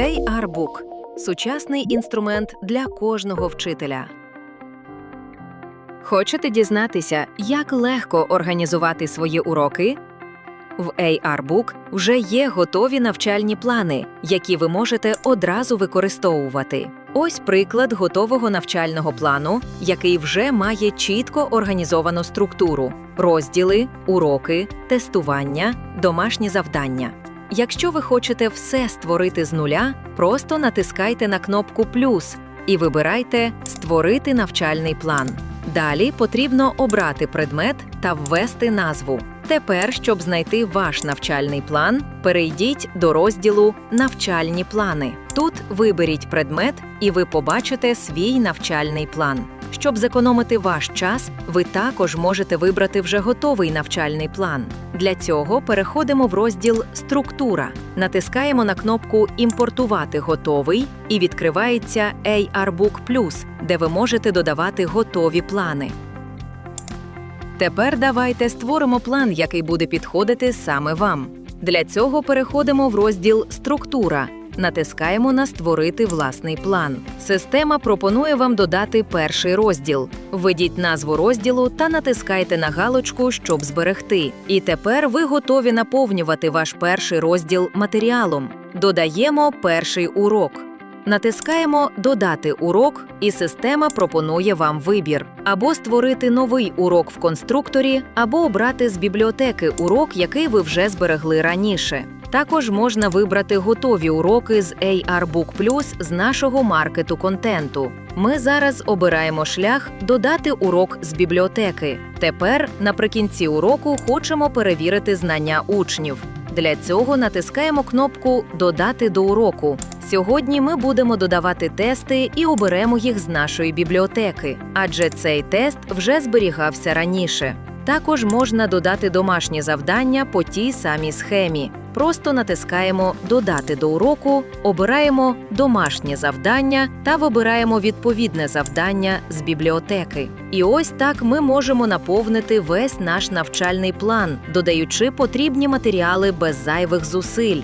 AR-Book – сучасний інструмент для кожного вчителя. Хочете дізнатися, як легко організувати свої уроки? В AR-Book вже є готові навчальні плани, які ви можете одразу використовувати. Ось приклад готового навчального плану, який вже має чітко організовану структуру: розділи, уроки, тестування, домашні завдання. Якщо ви хочете все створити з нуля, просто натискайте на кнопку Плюс і вибирайте Створити навчальний план. Далі потрібно обрати предмет та ввести назву. Тепер, щоб знайти ваш навчальний план, перейдіть до розділу Навчальні плани. Тут виберіть предмет, і ви побачите свій навчальний план. Щоб зекономити ваш час, ви також можете вибрати вже готовий навчальний план. Для цього переходимо в розділ Структура, натискаємо на кнопку Імпортувати готовий і відкривається AR-Book Plus, де ви можете додавати готові плани. Тепер давайте створимо план, який буде підходити саме вам. Для цього переходимо в розділ Структура. Натискаємо на Створити власний план. Система пропонує вам додати перший розділ. Введіть назву розділу та натискайте на галочку, щоб зберегти. І тепер ви готові наповнювати ваш перший розділ матеріалом. Додаємо перший урок. Натискаємо Додати урок, і система пропонує вам вибір: або створити новий урок в конструкторі, або обрати з бібліотеки урок, який ви вже зберегли раніше. Також можна вибрати готові уроки з AR-Book Plus з нашого маркету контенту. Ми зараз обираємо шлях Додати урок з бібліотеки. Тепер, наприкінці уроку, хочемо перевірити знання учнів. Для цього натискаємо кнопку Додати до уроку. Сьогодні ми будемо додавати тести і оберемо їх з нашої бібліотеки, адже цей тест вже зберігався раніше. Також можна додати домашні завдання по тій самій схемі. Просто натискаємо Додати до уроку, обираємо домашнє завдання та вибираємо відповідне завдання з бібліотеки. І ось так ми можемо наповнити весь наш навчальний план, додаючи потрібні матеріали без зайвих зусиль.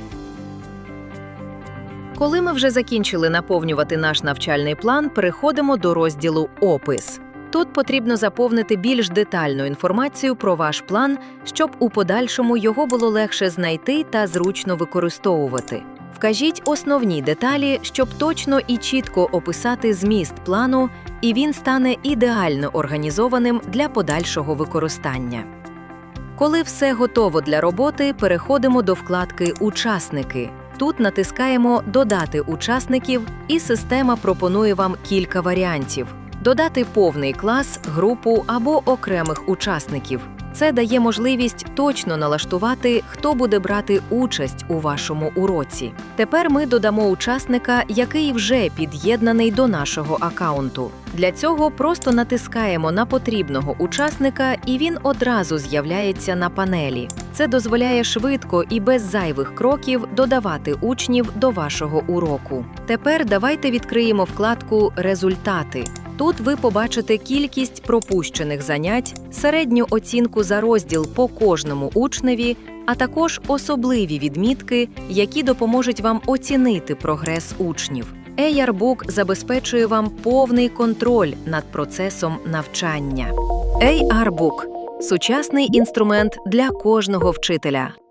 Коли ми вже закінчили наповнювати наш навчальний план, переходимо до розділу Опис. Тут потрібно заповнити більш детальну інформацію про ваш план, щоб у подальшому його було легше знайти та зручно використовувати. Вкажіть основні деталі, щоб точно і чітко описати зміст плану, і він стане ідеально організованим для подальшого використання. Коли все готово для роботи, переходимо до вкладки Учасники. Тут натискаємо Додати учасників, і система пропонує вам кілька варіантів: додати повний клас, групу або окремих учасників. Це дає можливість точно налаштувати, хто буде брати участь у вашому уроці. Тепер ми додамо учасника, який вже під'єднаний до нашого акаунту. Для цього просто натискаємо на потрібного учасника, і він одразу з'являється на панелі. Це дозволяє швидко і без зайвих кроків додавати учнів до вашого уроку. Тепер давайте відкриємо вкладку Результати. Тут ви побачите кількість пропущених занять, середню оцінку за розділ по кожному учневі, а також особливі відмітки, які допоможуть вам оцінити прогрес учнів. AR-Book забезпечує вам повний контроль над процесом навчання. AR-Book – сучасний інструмент для кожного вчителя.